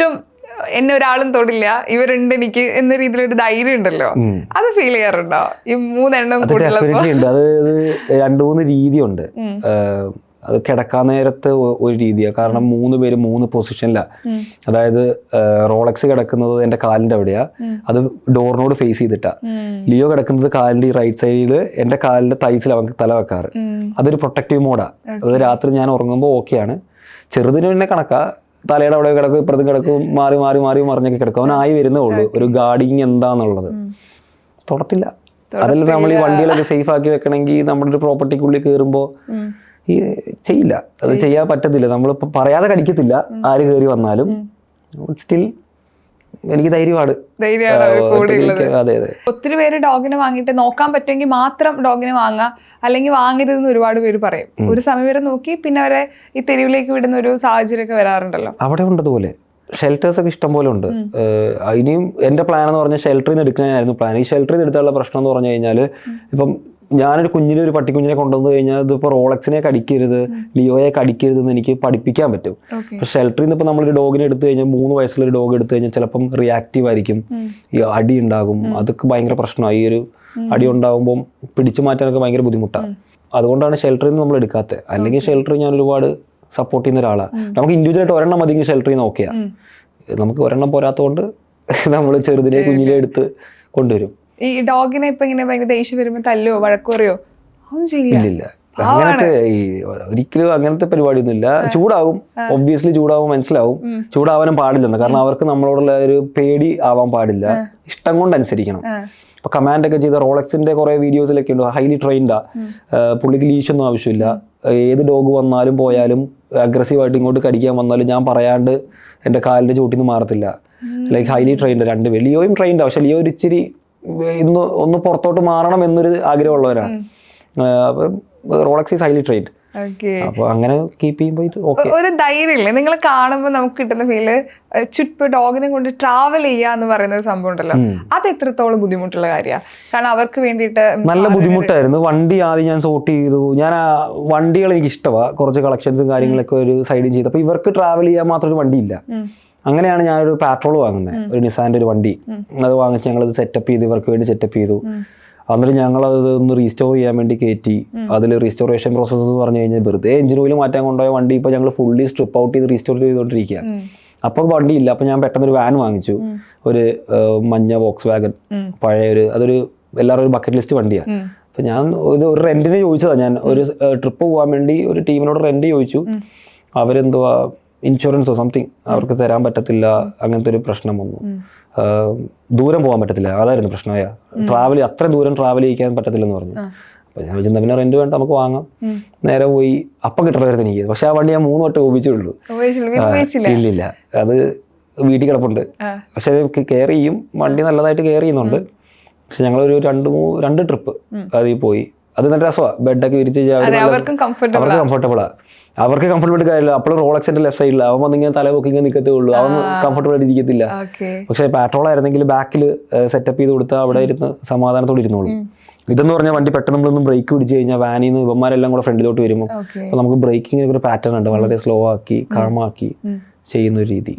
ഒട്ടും എന്നെ ഒരാളും തൊടില്ല. ഇവരുണ്ട് എനിക്ക് എന്ന രീതിയിലൊരു ധൈര്യം ഉണ്ടല്ലോ. അത് ഫീൽ ചെയ്യാറുണ്ടോ? ഈ മൂന്നെണ്ണം അത് രണ്ടു ഡെഫിനറ്റ്ലി ഉണ്ട്. അത് അത് രണ്ട് മൂന്ന് രീതിയുണ്ട്. ഉണ്ട് അത് കിടക്കാൻ നേരത്ത് ഒരു രീതിയാണ് കാരണം മൂന്ന് പേര് മൂന്ന് പൊസിഷനിലാണ് അതായത് റോളക്സ് കിടക്കുന്നത് എന്റെ കാലിന്റെ അവിടെയാ. അത് ഡോറിനോട് ഫേസ് ചെയ്തിട്ടാ. ലിയോ കിടക്കുന്നത് കാലിന്റെ ഈ റൈറ്റ് സൈഡിൽ എന്റെ കാലിന്റെ തൈസിൽ അവൻ തല വെക്കാറ്. അതൊരു പ്രൊട്ടക്റ്റീവ് മോഡാ അത് രാത്രി ഞാൻ ഉറങ്ങുമ്പോൾ ഓക്കെയാണ് ചെറുതിന് പിന്നെ കണക്കാ. തലയുടെ അവിടെ കിടക്കും ഇപ്പുറത്തും കിടക്കും മാറി മാറി മാറി മറിഞ്ഞൊക്കെ കിടക്കും. അവനായി വരുന്നേ ഉള്ളൂ. ഒരു ഗാർഡിങ് എന്താന്നുള്ളത്. തുടത്തില്ല. അതല്ല നമ്മൾ ഈ വണ്ടികളൊക്കെ സേഫ് ആക്കി വെക്കണമെങ്കിൽ നമ്മുടെ ഒരു പ്രോപ്പർട്ടിക്കുള്ളിൽ കയറുമ്പോൾ ഈ ചെയ്യില്ല. അത് ചെയ്യാൻ പറ്റത്തില്ല. നമ്മൾ പറയാതെ കടിക്കത്തില്ല. ആര് കയറി വന്നാലും. സ്റ്റിൽ എനിക്ക് ധൈര്യമാണ്. അതെ അതെ. ഒത്തിരി പേര് ഡോഗിനെ വാങ്ങിയിട്ട് നോക്കാൻ പറ്റുമെങ്കിൽ മാത്രം ഡോഗിനെ വാങ്ങാം അല്ലെങ്കിൽ വാങ്ങരുതെന്ന് ഒരുപാട് പേര് പറയും. ഒരു സമയം വരെ നോക്കി പിന്നെ അവരെ ഈ തെരുവിലേക്ക് വിടുന്ന ഒരു സാഹചര്യമൊക്കെ വരാറുണ്ടല്ലോ. അവിടെ ഉണ്ടതുപോലെ ഷെൽട്ടേഴ്സ് ഒക്കെ ഇഷ്ടം പോലെ ഉണ്ട്. ഇനിയും എന്റെ പ്ലാൻ എന്ന് പറഞ്ഞാൽ ഷെൽട്ടറിൽ നിന്ന് എടുക്കാനായിരുന്നു പ്ലാൻ ഈ ഷെൽട്ടറിൽ നിന്ന് എടുത്തുള്ള പ്രശ്നം എന്ന് പറഞ്ഞു കഴിഞ്ഞാൽ ഇപ്പം ഞാനൊരു കുഞ്ഞിനെ ഒരു പട്ടിക്കുഞ്ഞിനെ കൊണ്ടുവന്നു കഴിഞ്ഞാൽ ഇതിപ്പോൾ റോളക്സിനെ കടിക്കരുത് ലിയോയെ കടിക്കരുത് എന്ന് എനിക്ക് പഠിപ്പിക്കാൻ പറ്റും. അപ്പൊ പക്ഷെ ഷെൽട്ടറിൽ നിന്ന് ഇപ്പോൾ നമ്മളൊരു ഡോഗിനെ എടുത്തു കഴിഞ്ഞാൽ മൂന്ന് വയസ്സുള്ള ഒരു ഡോഗ് എടുത്തു കഴിഞ്ഞാൽ ചിലപ്പം റിയാക്റ്റീവ് ആയിരിക്കും. ഈ അടി ഉണ്ടാകും. അതൊക്കെ ഭയങ്കര പ്രശ്നമാണ് ഈ ഒരു അടി ഉണ്ടാകുമ്പോൾ പിടിച്ചു മാറ്റാനൊക്കെ ഭയങ്കര ബുദ്ധിമുട്ടാണ് അതുകൊണ്ടാണ് ഷെൽട്ടറിൽ നിന്ന് നമ്മൾ എടുക്കാത്തത് അല്ലെങ്കിൽ ഷെൽട്ടർ ഞാൻ ഒരുപാട് സപ്പോർട്ട് ചെയ്യുന്ന ഒരാളാണ് നമുക്ക് ഇൻഡിവിജ്വൽ ആയിട്ട് ഒരെണ്ണം മതി ഷെൽട്ടറിൽ നിന്ന് നോക്കിയാൽ നമുക്ക് ഒരെണ്ണം പോരാത്തതുകൊണ്ട് നമ്മൾ ചെറുതിനെ കുഞ്ഞിലെ എടുത്ത് കൊണ്ടുവരും. ഈ ഡോഗിനെ ഇപ്പൊ ഇങ്ങനെ ഭയങ്കര ദേഷ്യം വരുമ്പോ തല്ലോ വഴക്കുറയോ ഒന്നും ചെയ്യില്ല. ഇല്ലില്ല. അങ്ങനത്തെ ഈ ഒരിക്കലും അങ്ങനത്തെ പരിപാടിയൊന്നും ഇല്ല ചൂടാവും ഒബ്വിയസ്ലി ചൂടാവും മനസ്സിലാവും. ചൂടാവാനും പാടില്ലെന്ന്. കാരണം അവർക്ക് നമ്മളോടുള്ള ഒരു പേടി ആവാൻ പാടില്ല. ഇഷ്ടം കൊണ്ട് അനുസരിക്കണം. ഇപ്പൊ കമാൻഡ് ഒക്കെ ചെയ്ത റോളക്സിന്റെ കുറെ വീഡിയോസിലൊക്കെ ഉണ്ട്. ഹൈലി ട്രെയിൻഡാ പുള്ളിക്ക് ലീഷ് ഒന്നും ആവശ്യമില്ല ഏത് ഡോഗ് വന്നാലും പോയാലും അഗ്രസീവായിട്ട് ഇങ്ങോട്ട് കടിക്കാൻ വന്നാലും ഞാൻ പറയാണ്ട് എന്റെ കാലിന്റെ ചോട്ടിൽ നിന്ന് മാറത്തില്ല. ലൈക്ക് ഹൈലി ട്രെയിൻഡ് രണ്ട് ലിയോയും ട്രെയിൻഡാ പക്ഷെ ലിയോ ഒരു ഇച്ചിരി ഇന്ന് ഒന്ന് പുറത്തോട്ട് മാറണം എന്നൊരു ആഗ്രഹമുള്ളവരാണ്. അപ്പം റോളക്സ് ഈസ് ഹൈലി ട്രെയിൻഡ് അങ്ങനെ കീപ്പ് ചെയ്യുമ്പോൾ ഒരു ധൈര്യമില്ലേ? നിങ്ങൾ കാണുമ്പോൾ നമുക്ക് കിട്ടുന്ന ഫീൽ ചുറ്റ് ഡോഗിനെ കൊണ്ട് ട്രാവൽ ചെയ്യുക എന്ന് പറയുന്ന ഒരു സംഭവം ഉണ്ടല്ലോ. അത് എത്രത്തോളം ബുദ്ധിമുട്ടുള്ള കാര്യമാണ് കാരണം അവർക്ക് വേണ്ടിയിട്ട് നല്ല ബുദ്ധിമുട്ടായിരുന്നു. വണ്ടി ആദ്യം ഞാൻ സോർട്ട് ചെയ്തു. ഞാൻ ആ വണ്ടികൾ എനിക്ക് ഇഷ്ടമാണ് കുറച്ച് കളക്ഷൻസും കാര്യങ്ങളൊക്കെ ഒരു സൈഡിൽ ചെയ്തു. അപ്പൊ ഇവർക്ക് ട്രാവൽ ചെയ്യാൻ മാത്രം ഒരു വണ്ടിയില്ല. അങ്ങനെയാണ് ഞാനൊരു പാട്രോൾ വാങ്ങുന്നത് ഒരു നിസാന്റെ ഒരു വണ്ടി. അത് വാങ്ങിച്ച് ഞങ്ങളത് സെറ്റപ്പ് ചെയ്ത് ഇവർക്ക് വേണ്ടി സെറ്റപ്പ് ചെയ്തു. എന്നിട്ട് അത് ഒന്ന് റീസ്റ്റോർ ചെയ്യാൻ വേണ്ടി കയറ്റി അതിൽ റീസ്റ്റോറേഷൻ പ്രോസസ്സ് എന്ന് പറഞ്ഞു കഴിഞ്ഞാൽ വെറുതെ എഞ്ചിൻ ഓയിൽ മാറ്റാൻ കൊണ്ടുപോയ വണ്ടി ഇപ്പോൾ ഞങ്ങൾ ഫുള്ളി സ്ട്രിപ്പ് ഔട്ട് ചെയ്ത് റീസ്റ്റോർ ചെയ്തുകൊണ്ടിരിക്കുക അപ്പോൾ വണ്ടി ഇല്ല അപ്പോൾ ഞാൻ പെട്ടെന്ന് ഒരു വാൻ വാങ്ങിച്ചു ഒരു മഞ്ഞ ബോക്സ് വാഗൻ പഴയ ഒരു അതൊരു എല്ലാവരും ഒരു ബക്കറ്റ് ലിസ്റ്റ് വണ്ടിയാണ് അപ്പം ഞാൻ ഇത് ഒരു റെന്റിന് ചോദിച്ചതാണ് ഞാൻ. ഒരു ട്രിപ്പ് പോകാൻ വേണ്ടി ഒരു ടീമിനോട് റെന്റ് ചോദിച്ചു. അവരെന്തുവാ ഇൻഷുറൻസോ സംതിങ് അവർക്ക് തരാൻ പറ്റത്തില്ല അങ്ങനത്തെ ഒരു പ്രശ്നം വന്നു. ദൂരം പോകാൻ പറ്റത്തില്ല. അതായിരുന്നു പ്രശ്നമായ ട്രാവൽ അത്ര ദൂരം ട്രാവൽ ചെയ്യിക്കാൻ പറ്റത്തില്ലെന്ന് പറഞ്ഞു. അപ്പൊ ഞാൻ വിചാരിച്ചു പിന്നെ റെന്റ് വേണ്ട നമുക്ക് വാങ്ങാം. നേരെ പോയി അപ്പം കിട്ടണമായിരുന്നു എനിക്ക് പക്ഷെ ആ വണ്ടി ഞാൻ മൂന്ന് വട്ടം ഉപയോഗിച്ചില്ല? ഇല്ലില്ല അത് വീട്ടിൽ കിടപ്പുണ്ട്. പക്ഷെ കെയർ ചെയ്യും. വണ്ടി നല്ലതായിട്ട് കെയർ ചെയ്യുന്നുണ്ട്. പക്ഷെ ഞങ്ങളൊരു രണ്ട് മൂ രണ്ട് ട്രിപ്പ് അതിൽ പോയി. അത് നല്ല രസമാണ് ബെഡൊക്കെ വിരിച്ച് അവർക്ക് കംഫർട്ടബിളാ അവർക്ക് കംഫർട്ടബിൾ കാര്യമില്ല. അപ്പോൾ റോളക്സിന്റെ ലെഫ്റ്റ് സൈഡിൽ അവൻ വന്നിങ്ങനെ തല പൊക്കി ഇങ്ങനെ നിൽക്കത്തേ ഉള്ളൂ. അവൻ കംഫർട്ടബിൾ ആയിട്ട് ഇരിക്കത്തില്ല. പക്ഷെ പാട്രോൾ ആയിരുന്നെങ്കിൽ ബാക്കിൽ സെറ്റപ്പ് ചെയ്ത് കൊടുത്താൽ അവിടെ ഇരുന്ന് സമാധാനത്തോടെ ഇരുന്നോളൂ. ഇതെന്ന് പറഞ്ഞാൽ വണ്ടി പെട്ടെന്ന് നമ്മളൊന്നും ബ്രേക്ക് പിടിച്ച് കഴിഞ്ഞാൽ വാനിൽ നിന്ന് ഇവന്മാരെല്ലാം കൂടെ ഫ്രണ്ടിലോട്ട് വരുമ്പോൾ അപ്പോൾ നമുക്ക് ബ്രേക്കിംഗ് ഒരു പാറ്റേൺ ഉണ്ട്. വളരെ സ്ലോ ആക്കി കാമാക്കി ചെയ്യുന്ന ഒരു രീതി.